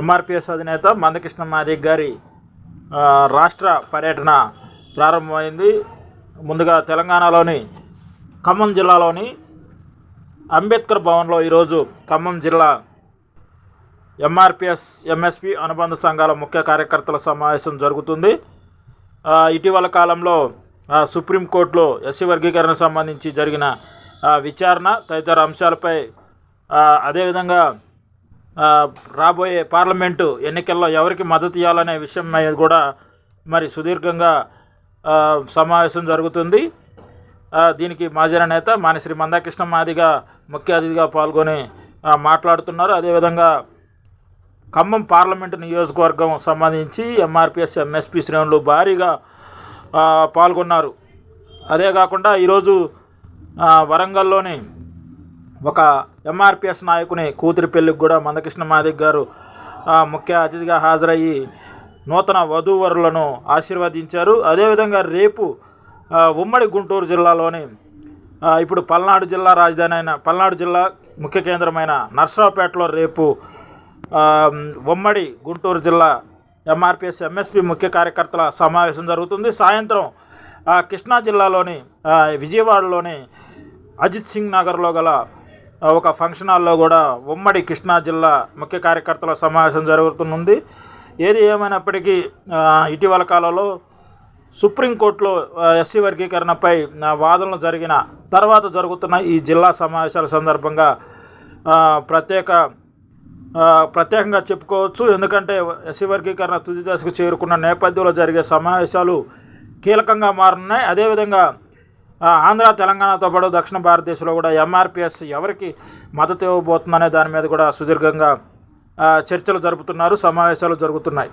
ఎంఆర్పిఎస్ అధినేత మందకృష్ణ మాదిక్ గారి రాష్ట్ర పర్యటన ప్రారంభమైంది. ముందుగా తెలంగాణలోని ఖమ్మం జిల్లాలోని అంబేద్కర్ భవన్లో ఈరోజు ఖమ్మం జిల్లా ఎంఆర్పిఎస్ ఎంఎస్పి అనుబంధ సంఘాల ముఖ్య కార్యకర్తల సమావేశం జరుగుతుంది. ఇటీవల కాలంలో సుప్రీంకోర్టులో ఎస్సీ వర్గీకరణ సంబంధించి జరిగిన విచారణ తదితర అంశాలపై అదేవిధంగా రాబోయే పార్లమెంటు ఎన్నికల్లో ఎవరికి మద్దతు ఇవ్వాలనే విషయం మీద కూడా మరి సుదీర్ఘంగా సమావేశం జరుగుతుంది. దీనికి మాజీ నేత మానిశ్రీ మందాకృష్ణ మాదిగా ముఖ్య అతిథిగా పాల్గొని మాట్లాడుతున్నారు. అదేవిధంగా ఖమ్మం పార్లమెంటు నియోజకవర్గం సంబంధించి ఎంఆర్పిఎస్ ఎంఎస్పి శ్రేణులు భారీగా పాల్గొన్నారు. అదే కాకుండా ఈరోజు వరంగల్లోని ఒక ఎంఆర్పిఎస్ నాయకుని కూతురి పెళ్ళికి కూడా మందకృష్ణ మాదిక్ గారు ముఖ్య అతిథిగా హాజరయ్యి నూతన వధూవరులను ఆశీర్వదించారు. అదేవిధంగా రేపు ఉమ్మడి గుంటూరు జిల్లాలోని ఇప్పుడు పల్నాడు జిల్లా రాజధాని అయిన పల్నాడు జిల్లా ముఖ్య కేంద్రమైన నర్సరావుపేటలో రేపు ఉమ్మడి గుంటూరు జిల్లా ఎంఆర్పిఎస్ ఎంఎస్పి ముఖ్య కార్యకర్తల సమావేశం జరుగుతుంది. సాయంత్రం ఆ, కృష్ణా జిల్లాలోని విజయవాడలోని అజిత్ సింగ్ నగర్లో గల ఒక ఫంక్షన్ హాల్లో కూడా ఉమ్మడి కృష్ణా జిల్లా ముఖ్య కార్యకర్తల సమావేశం జరుగుతుంది ఏది ఏమైనప్పటికీ ఇటీవల కాలంలో సుప్రీంకోర్టులో ఎస్సీ వర్గీకరణపై వాదనలు జరిగిన తర్వాత జరుగుతున్న ఈ జిల్లా సమావేశాల సందర్భంగా ప్రత్యేక ప్రత్యేకంగా చెప్పుకోవచ్చు. ఎందుకంటే ఎస్సీ వర్గీకరణ తుది దశకు చేరుకున్న నేపథ్యంలో జరిగే సమావేశాలు కీలకంగా మారున్నాయి. అదేవిధంగా ఆంధ్ర తెలంగాణతో పాటు దక్షిణ భారతదేశంలో కూడా ఎంఆర్పిఎస్ ఎవరికి మద్దతు ఇవ్వబోతుందనే దాని మీద కూడా సుదీర్ఘంగా చర్చలు జరుపుతున్నారు సమావేశాలు జరుగుతున్నాయి.